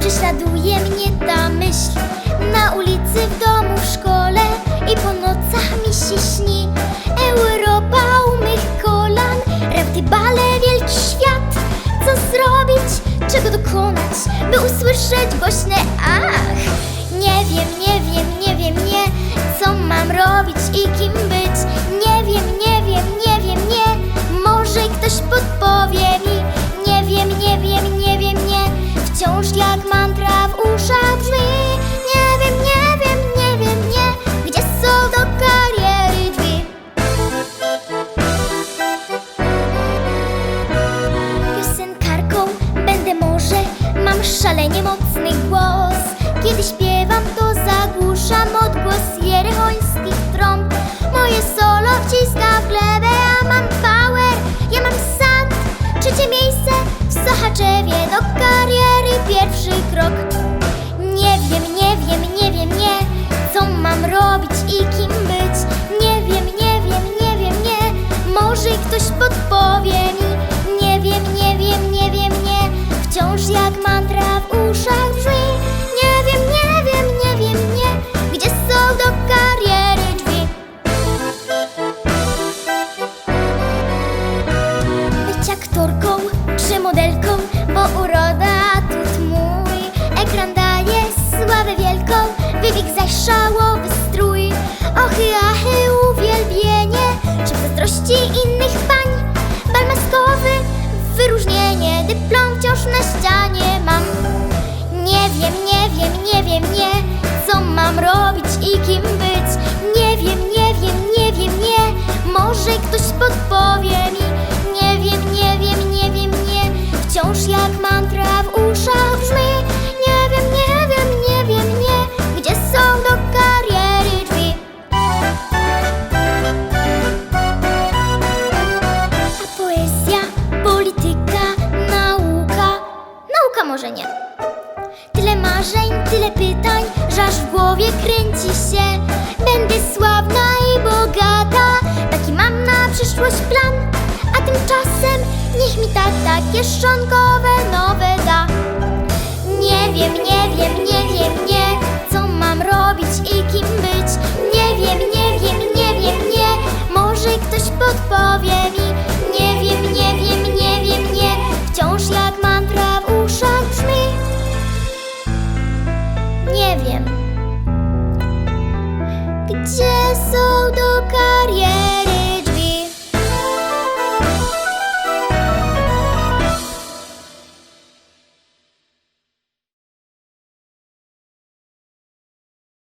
Prześladuje mnie ta myśl. Na ulicy, w domu, w szkole I po nocach mi się śni. Europa u mych kolan Rewty, bale, wielki świat. Co zrobić, czego dokonać By usłyszeć głośne ach Nie wiem, nie wiem, nie wiem, nie. Co mam robić i kim Wciąż jak mantra w uszach brzmi. Nie wiem, nie wiem, nie wiem, nie Gdzie są do kariery drzwi. Piosenkarką będę może Mam szalenie mocny głos. Kiedy śpiewam to zagłuszam odgłos jerechońskich trąb. Moje solo wciska w glebę, a mam power. Ja mam sad, trzecie miejsce w Sochaczewie. Do ktoś podpowie mi. Nie wiem, nie wiem, nie wiem, nie. Wciąż jak mantra w uszach brzmi. Nie wiem, nie wiem, nie wiem, nie. Gdzie są do kariery drzwi? Być aktorką czy modelką Bo uroda atut mój. Ekran daje sławę wielką Wybieg zaś Czy zazdrości innych Dyplom wciąż na ścianie marzeń, tyle pytań, że aż w głowie kręci się. Będę sławna i bogata, taki mam na przyszłość plan. A tymczasem niech mi tata kieszonkowe nie wiem.